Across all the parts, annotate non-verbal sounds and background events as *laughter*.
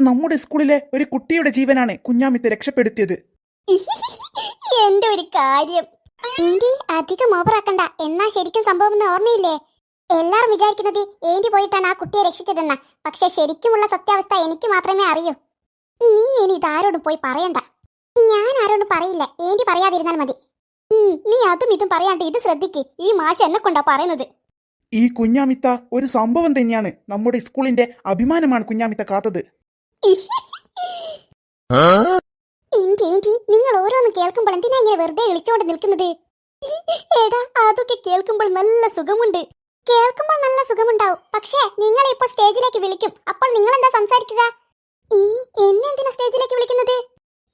നമ്മുടെ സ്കൂളിലെ ഒരു കുട്ടിയുടെ ജീവനാണ് കുഞ്ഞാമിത്ത് രക്ഷപ്പെടുത്തിയത്. *laughs* എന്റെ ഒരു കാര്യം. ഏന്റി അധികം ഓവറാക്കണ്ട. എന്നാ ശരിക്കും സംഭവം എന്ന് ഓർമ്മയില്ലേ? എല്ലാരും വിചാരിക്കുന്നത് ഏന്റി പോയിട്ടാണ് ആ കുട്ടിയെ രക്ഷിച്ചതെന്ന. പക്ഷെ ശരിക്കുമുള്ള സത്യാവസ്ഥ എനിക്ക് മാത്രമേ അറിയൂ. നീ ഇനി ഇതാരോടും പോയി പറയണ്ട. ഞാൻ ആരോടും പറയില്ല. ഏന്റി പറയാതിരുന്നാൽ മതി. നീ അതും ഇതും പറയാണ്ട് ഇത് ശ്രദ്ധിക്ക്. ഈ മാഷ് എന്നെ കൊണ്ടാ പറയുന്നത്. ഈ കുഞ്ഞാമിത്ത ഒരു സംഭവം തന്നെയാണ് നമ്മുടെ സ്കൂളിന്റെ അഭിമാനമാണ് കുഞ്ഞാമിത്ത കാത്തത്. നിങ്ങൾ ഓരോന്ന് കേൾക്കുമ്പോൾ എന്തിനാ ഇങ്ങനെ വെറുതെ വിളിച്ചോണ്ട് നിൽക്കുന്നത്? എടാ അതൊക്കെ കേൾക്കുമ്പോൾ നല്ല സുഖമുണ്ട്. കേൾക്കുമ്പോൾ നല്ല സുഖമുണ്ടാവും. പക്ഷേ നിങ്ങൾ ഇപ്പോൾ സ്റ്റേജിലേക്ക് വിളിക്കും. അപ്പോൾ നിങ്ങൾ എന്താ സംസാരിക്കുക? ഈ എന്നെ എന്തിനാ സ്റ്റേജിലേക്ക് വിളിക്കുന്നത്?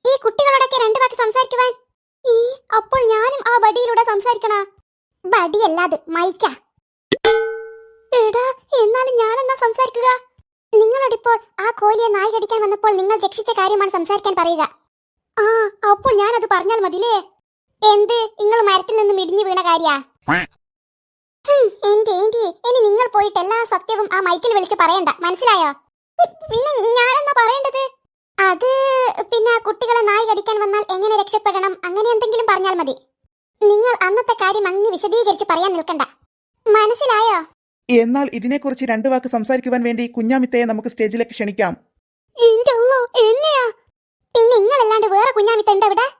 ഈ കുട്ടികളോടൊക്കെ രണ്ടു വാക്ക് സംസാരിക്കുവാൻ? ഈ അപ്പോൾ ഞാനും ആ ബഡിയിലൂടെ സംസാരിക്കണ? ബഡിയല്ലാതെ മൈക്ക. എടാ എന്നാലും ഞാനെന്നാ സംസാരിക്കുക? നിങ്ങളോടിപ്പോൾ ആ കോലിയെ നായി വന്നപ്പോൾ നിങ്ങൾ രക്ഷിച്ച കാര്യമാണ് സംസാരിക്കാൻ പറയുക. ആ അപ്പോൾ ഞാനത് പറഞ്ഞാൽ മതിലേ? എന്ത്? നിങ്ങൾ മരത്തിൽ നിന്നും മിടിഞ്ഞു വീണ കാര്യാ? എന്റെ ഏന്റി ഇനി നിങ്ങൾ പോയിട്ട് എല്ലാ സത്യവും ആ മൈക്കിൽ വിളിച്ച് പറയണ്ട. മനസ്സിലായോ? പിന്നെ ഞാനെന്നാ പറയേണ്ടത്? അത് പിന്നെ കുട്ടികളെ നായി വന്നാൽ എങ്ങനെ രക്ഷപ്പെടണം? അങ്ങനെ എന്തെങ്കിലും പറഞ്ഞാൽ മതി. നിങ്ങൾ അന്നത്തെ കാര്യം അങ്ങ് വിശദീകരിച്ച് പറയാൻ നിൽക്കണ്ട. മനസ്സിലായോ? എന്നാൽ ഇതിനെക്കുറിച്ച് രണ്ടു വാക്ക് സംസാരിക്കുവാൻ വേണ്ടി കുഞ്ഞാമിത്തയെ നമുക്ക് സ്റ്റേജിലേക്ക് ക്ഷണിക്കാം. പിന്നെ നിങ്ങളല്ലാണ്ട് വേറെ കുഞ്ഞാമിത്ത ഉണ്ട് ഇവിടെ?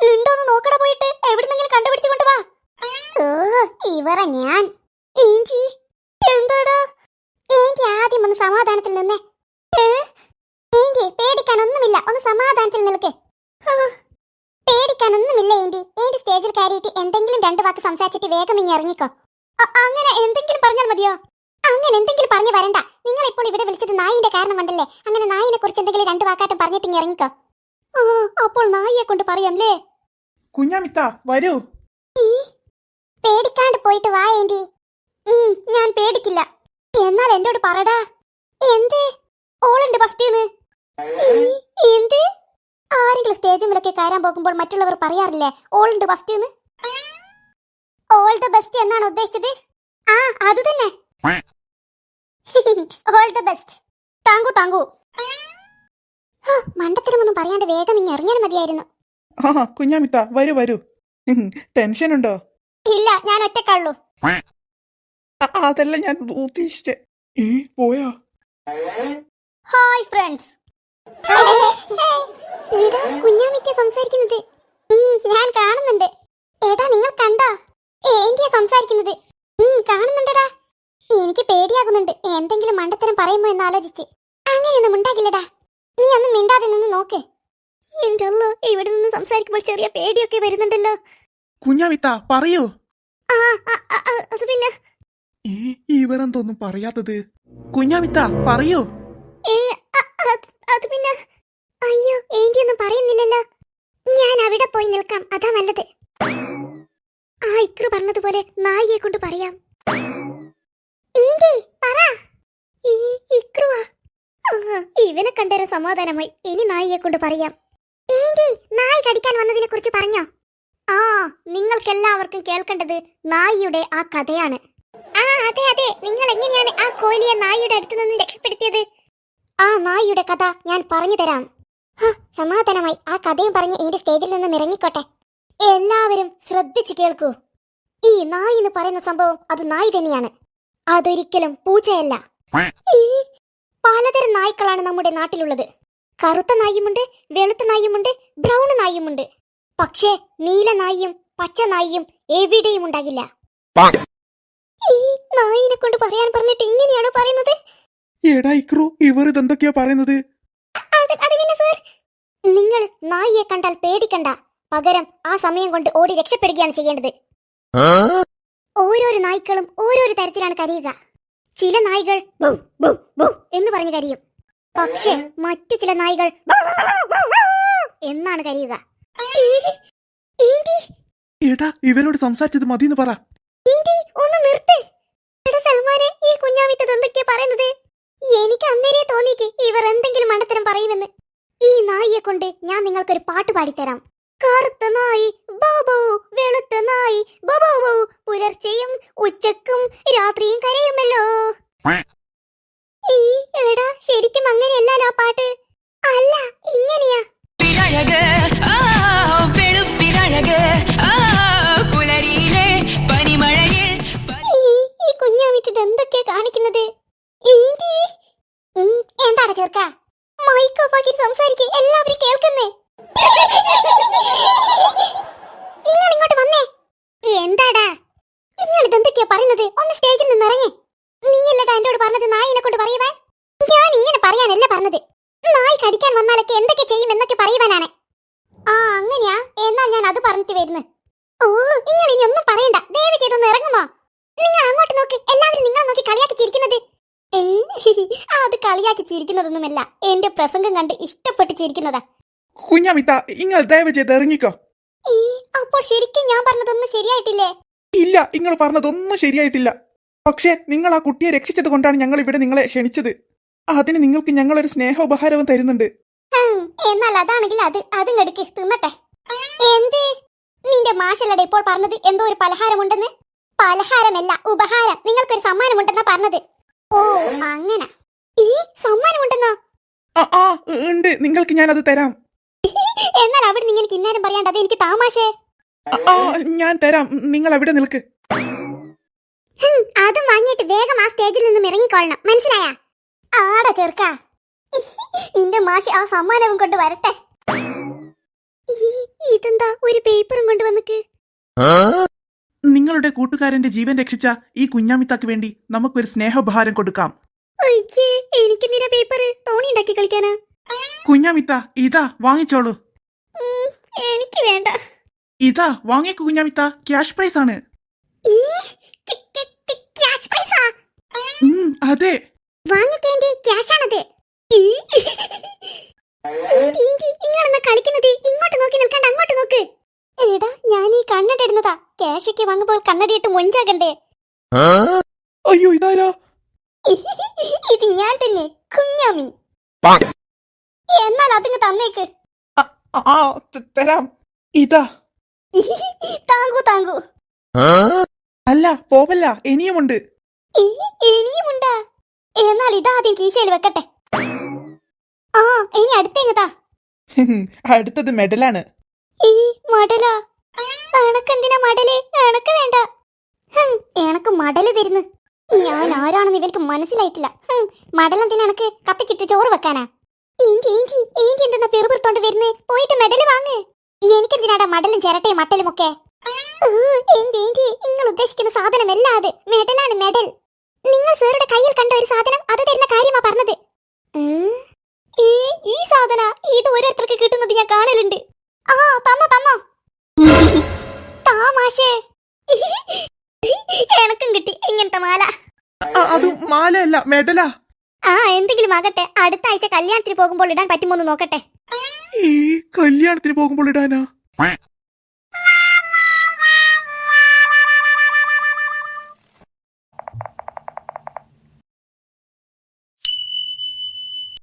ഉണ്ടോന്ന് നോക്കട പോയിട്ട് എവിടുന്നെങ്കിലും കണ്ടുപിടിച്ചു കൊണ്ടുവാ ഓ ഇവറ ഞാൻ. ഏഞ്ചി എന്താടാ? ഏഞ്ചി ആദ്യം ഒന്ന് സമാധാനത്തിൽ നിന്നേ? ഏഞ്ചി പേടിക്കാനൊന്നുമില്ല. ഒന്ന് സമാധാനത്തിൽ നിൽക്ക്. ആ, പേടിക്കാനൊന്നുമില്ല ഏന്റി ഏന്റി സ്റ്റേജിൽ കയറിയിട്ട് എന്തെങ്കിലും രണ്ടു വാക്ക് സംസാരിച്ചിട്ട് വേഗം ഇങ്ങി ഇറങ്ങിക്കോ. അങ്ങനെ എന്തെങ്കിലും പറഞ്ഞാൽ മതിയോ? അങ്ങനെ എന്തെങ്കിലും പറഞ്ഞു വരണ്ട. നിങ്ങൾ ഇപ്പോൾ ഇവിടെ വിളിച്ചത് നായിന്റെ കാരണം കൊണ്ടല്ലേ? അങ്ങനെ നായിനെ കുറിച്ച് എന്തെങ്കിലും രണ്ട് വാക്കാട്ടം പറഞ്ഞിട്ട് ഇറങ്ങിക്കോ. അപ്പോൾ നായിയെ കൊണ്ട് പറയാംല്ലേ കുഞ്ഞാമിത്ത വരൂ. പേടിക്കാണ്ട് പോയിട്ട് വാ ഏന്റി. ഞാൻ പേടിക്കില്ല. എന്നാൽ എന്നോട് പറടാ. എന്ത്? ഓളുണ്ട് ഫസ്റ്റീന്ന് എന്ത്? ആരെങ്കിലും സ്റ്റേജിലൊക്കെ കയറാൻ പോകുമ്പോൾ മറ്റുള്ളവർ പറയാറില്ലേ? ഓളുണ്ട് ഫസ്റ്റീന്ന് ഓൾ ദ ബെസ്റ്റ് എന്നാണ് ഉദ്ദേശിച്ചത്? ആ അത് തന്നെ. All the best thank you thank you. മണ്ടത്തരമൊന്നും പറയാണ്ട് വേഗം ഇങ്ങ് ഇറങ്ങിയാൽ മതിയായിരുന്നു. ആ കുഞ്ഞാമിത്ത വരൂ വരൂ. ടെൻഷൻ ഉണ്ടോ ഇല്ല ഞാൻ ഒറ്റക്കാളൂ ആ, അതല്ല ഞാൻ ഉദ്ദേശിച്ചെ. ഏ പോയാ? ഹായ് ഫ്രണ്ട്സ് കുഞ്ഞാമിക്ക സംസാരിക്കുന്നത്. ഞാൻ കാണുന്നുണ്ട്. എടാ നിങ്ങൾ കണ്ടാ? എന്റിയാ സംസാരിക്കുന്നത്? കാണുന്നുണ്ടടാ. എനിക്ക് പേടിയാകുന്നുണ്ട്. എന്തെങ്കിലും മണ്ടത്തരം പറയുമോ എന്ന് ആലോചിച്ച്. അങ്ങനെയൊന്നും ഉണ്ടാകില്ലടാ. നീ ഒന്നും മിണ്ടാതെ നിന്ന് നോക്ക്. എന്റെ അല്ലോ ഇവിടെ നിന്ന് സംസാരിക്കുമ്പോൾ ചെറിയ പേടിയൊക്കെ വരുന്നുണ്ടല്ലോ. കുഞ്ഞാമിത്ത പറയൂ. ആ ആ, ആ, ആ, അത് പിന്നെ? ഏ ഇവരെന്തൊന്നും പറയാത്തത്? കുഞ്ഞാമിത്ത പറയൂ. ഏ, അ- അത് അത് പിന്നെ? അയ്യോ എന്റെ ഒന്നും പറയുന്നില്ലല്ലോ. ഞാൻ അവിടെ പോയി നിൽക്കാം. അതാ നല്ലത്. ആ ഇക്രു പറഞ്ഞതുപോലെ നായിയെ കൊണ്ട് പറയാം. ഇവനെ കണ്ടേറെ സമാധാനമായി. ഇനി നായിയെ കൊണ്ട് പറയാം. നായി കടിക്കാൻ വന്നതിനെ കുറിച്ച് പറഞ്ഞോ? ആ നിങ്ങൾക്കെല്ലാവർക്കും കേൾക്കേണ്ടത് നായിയുടെ ആ കഥയാണ്. ആ അതെ അതെ. നിങ്ങൾ എങ്ങനെയാണ് ആ കോലിയെ നായിയുടെ അടുത്ത് നിന്ന് രക്ഷപ്പെടുത്തിയത്? ആ നായിയുടെ കഥ ഞാൻ പറഞ്ഞു തരാം. സമാധാനമായി. ആ കഥയും പറഞ്ഞ് എന്റെ സ്റ്റേജിൽ നിന്നും ഇറങ്ങിക്കോട്ടെ? എല്ലാവരും ശ്രദ്ധിച്ചു കേൾക്കൂ. ഈ നായി എന്ന് പറയുന്ന സംഭവം അത് നായി തന്നെയാണ്. അതൊരിക്കലും പൂച്ചയല്ല. ഈ പലതരം നായ്ക്കളാണ് നമ്മുടെ നാട്ടിലുള്ളത്. കറുത്ത നായുമുണ്ട് വെളുത്ത നായുമുണ്ട് ബ്രൗൺ നായുമുണ്ട് പക്ഷേ നീല നായും പച്ച നായും എവിടെയും ഉണ്ടാകില്ല. ഈ നായിനെ കൊണ്ട് പറയാൻ പറഞ്ഞിട്ട് ഇങ്ങനെയാണോ പറയുന്നത്? എടാ ഇക്രു ഇവർ ഇതെന്തൊക്കെയാ പറയുന്നത്? നിങ്ങൾ നായിയെ കണ്ടാൽ പേടിക്കണ്ട. പകരം ആ സമയം കൊണ്ട് ഓടി രക്ഷപ്പെടുകയാണ് ചെയ്യേണ്ടത്. ഓരോരോ നായ്ക്കളും ഓരോരോ തരത്തിലാണ് കരയുക. ചില നായ്കൾ ബൗ, ബൗ, ബൗ എന്ന് പറഞ്ഞ് കരയും. പക്ഷേ മറ്റു ചില നായ്കൾ എന്നാണ് കരയുക. എടാ ഇവരോട് സംസാരിച്ചത് മതിയെന്ന് പറ. ഏന്റി, ഒന്ന് നിർത്തേ. എടാ സൽമാനെ ഈ കുഞ്ഞാമിത്തത് എന്തൊക്കെയാ പറയുന്നത്? എനിക്ക് അന്നേരെ തോന്നിക്ക് ഇവർ എന്തെങ്കിലും മണ്ടത്തരം പറയുമെന്ന്. ഈ നായിയെ കൊണ്ട് ഞാൻ നിങ്ങൾക്കൊരു പാട്ട് പാടിത്തരാം. കറുത്ത നായി ബാബോ വെളുത്ത നായി ബബു പുലർച്ചെയും ഉച്ചക്കും രാത്രിയും കരയുമല്ലോ. ഈ എടാ ശരിക്കും അങ്ങനെയല്ലല്ലോ പാട്ട്? അല്ല ഇങ്ങനെയാ. പിഴക് വെളുപ്പിഴക് പുലരിയിലെ പനിമഴയിൽ ഈ കുഞ്ഞാമിക്ക് ഇതെന്തൊക്കെയാ കാണിക്കുന്നത്? എന്താടാ ചേർക്ക മൈക്ക് ഓഫാക്കി സംസാരിക്കുക എല്ലാവരും കേൾക്കുന്നേ. പറയാനല്ല പറഞ്ഞത്? നായി കടിക്കാൻ വന്നാലൊക്കെ എന്തൊക്കെ ചെയ്യും എന്നൊക്കെ പറയുവാനാണ്. ആ അങ്ങനെയാ. എന്നാൽ ഞാൻ അത് പറഞ്ഞിട്ട് വരുന്നു. ഓ നിങ്ങൾ ഇനി ഒന്നും പറയണ്ട. ദയവ് ചെയ്തൊന്ന് ഇറങ്ങുമോ? നിങ്ങൾ അങ്ങോട്ട് നോക്ക്. എല്ലാവരും നിങ്ങളെ നോക്കി കളിയാക്കി ചിരിക്കുന്നത്. അത് കളിയാക്കി ചിരിക്കുന്നതൊന്നുമല്ല. എന്റെ പ്രസംഗം കണ്ട് ഇഷ്ടപ്പെട്ട് ചിരിക്കുന്നതാ. കുഞ്ഞാമിത്ത നിങ്ങൾ ദയവ് ചെയ്ത് ഇറങ്ങിക്കോ. ഈ, അപ്പോൾ ശരിക്കും ഞാൻ പറഞ്ഞതൊന്നും ശരിയായിട്ടില്ലേ? ഇല്ല നിങ്ങൾ പറഞ്ഞതൊന്നും ശരിയായിട്ടില്ല. പക്ഷേ നിങ്ങൾ ആ കുട്ടിയെ രക്ഷിച്ചത് കൊണ്ടാണ് ഞങ്ങൾ ഇവിടെ നിങ്ങളെ ക്ഷണിച്ചത്. അതിന് നിങ്ങൾക്ക് ഞങ്ങളൊരു സ്നേഹോപഹാരവും തരുന്നുണ്ട്. ഹും, എന്നാൽ അതാണെങ്കിൽ അത് അതും എടുക്ക് തിന്നട്ടെ. എന്ത്? നിന്റെ മാഷല്ലടെ ഇപ്പോൾ പറഞ്ഞത് എന്തോ ഒരു പലഹാരമുണ്ടെന്ന്? പലഹാരമല്ല ഉപഹാരം. നിങ്ങൾക്കൊരു സമ്മാനമുണ്ടെന്നാ പറഞ്ഞത്. ഓ അങ്ങനെ. ഈ സമ്മാനമുണ്ടെന്നാ? ആ ആ ഉണ്ട്. നിങ്ങൾക്ക് ഞാൻ അത് തരാം. എന്നാൽ അവിടെ നിങ്ങൾ ഇന്നേരം പറയാണ്ട് അത് എനിക്ക് താമാശേ ആ, ഞാൻ തരാം. നിങ്ങൾ അവിടെ നിൽക്ക്. അതും വാങ്ങിയിട്ട് വേഗം ആ സ്റ്റേജിൽ നിന്നും ഇറങ്ങിക്കൊള്ളണം. മനസ്സിലായ? ആടാ ചെറുക്ക. നിന്റെ മാഷി ആ സമ്മാനവും കൊണ്ട് വരട്ടെ. ഇതെന്താ ഒരു പേപ്പറും കൊണ്ട് വന്നിക്ക്? നിങ്ങളുടെ കൂട്ടുകാരന്റെ ജീവൻ രക്ഷിച്ച ഈ കുഞ്ഞാമിത്താക്ക് വേണ്ടി നമുക്കൊരു സ്നേഹോപഹാരം കൊടുക്കാം. എനിക്ക് നിന്റെ പേപ്പർ തോണി ഉണ്ടാക്കി കളിക്കാനാ? കുഞ്ഞാമിത്ത ഇതാ വാങ്ങിച്ചോളൂ. എനിക്ക് വേണ്ട. ഇതാ വാങ്ങിക്കൂ കുഞ്ഞാമിത്ത ക്യാഷ് പ്രൈസ് ആണ് ക്യാഷ് പ്രൈസാ? അതെ. വാങ്ങിക്കേണ്ടി ക്യാഷ് ആണത് ഈ. ഇങ്കി, ഇങ്കി, നിങ്ങളെന്നാ കളിക്കുന്നത്? ഇങ്ങോട്ട് നോക്കി നിൽക്കണ്ട അങ്ങോട്ട് നോക്ക്. എടാ ഞാൻ ഈ കണ്ണടിടുന്നതാ ക്യാഷ് ഒക്കെ വാങ്ങുമ്പോൾ കണ്ണടിയിട്ട് മൊഞ്ചാകണ്ടേ. അയ്യോ ഇതാരാ? ഇത് ഞാൻ തന്നെ കുഞ്ഞാമി. എന്നാൽ അതിങ്ങ് തന്നേക്ക്. ആ, തരാം. ഇതാ. താങ്കു താങ്കു. അല്ല പോവല്ല ഇനിയുമുണ്ട്. ഇനിയുമുണ്ടാ? എന്നാൽ ഇതാദ്യം കീശയിൽ വെക്കട്ടെ. ആ ഇനി അടുത്തേങ്ങതാ *laughs* അടുത്തത് മെഡലാണ്. ഈ മടലാ. എനക്കെന്തിനാ മടൽ? എനക്ക് വേണ്ട. ഹും, എനക്ക് മടൽ തരുന്നു. ഞാൻ ആരാണെന്ന് ഇവർക്ക് മനസ്സിലായിട്ടില്ല. ഹും, മടലെന്തിനാ എനക്ക് കത്തിച്ചിട്ട് ചോറ് വെക്കാനാ? ഏന്റി ഏന്റി ഏന്റി എന്തെന്നാ പെറുപിറുത്തോണ്ട് വരുന്നേ? പോയിട്ട് മെഡൽ വാങ്ങ്. എനിക്കെന്തിനാടാ മടലും ചിരട്ടയും മട്ടലും ഒക്കെ? ഏന്റി ഏന്റി നിങ്ങൾ ഉദ്ദേശിക്കുന്ന സാധനമല്ല അത്. മെഡലാണ് മെഡൽ. നിങ്ങൾ സാറുടെ കയ്യിൽ കണ്ട ഒരു സാധനം അത് തരുന്ന കാര്യമാ പറഞ്ഞത്. ഈ സാധന? ഇത് ഓരോരുത്തർക്ക് കിട്ടുന്നത് ഞാൻ കാണലുണ്ട്. ആ തന്നോ തന്നോ. താമാശേ എനക്കും കിട്ടി ഇങ്ങനത്തെ മാല. അത് മാലയല്ല മെഡല. ആ എന്തെങ്കിലും ആകട്ടെ. അടുത്ത ആഴ്ച കല്യാണത്തിന് പോകുമ്പോൾ ഇടാൻ പറ്റുമോ എന്ന് നോക്കട്ടെ. കല്യാണത്തിന് പോകുമ്പോൾ ഇടാനാ?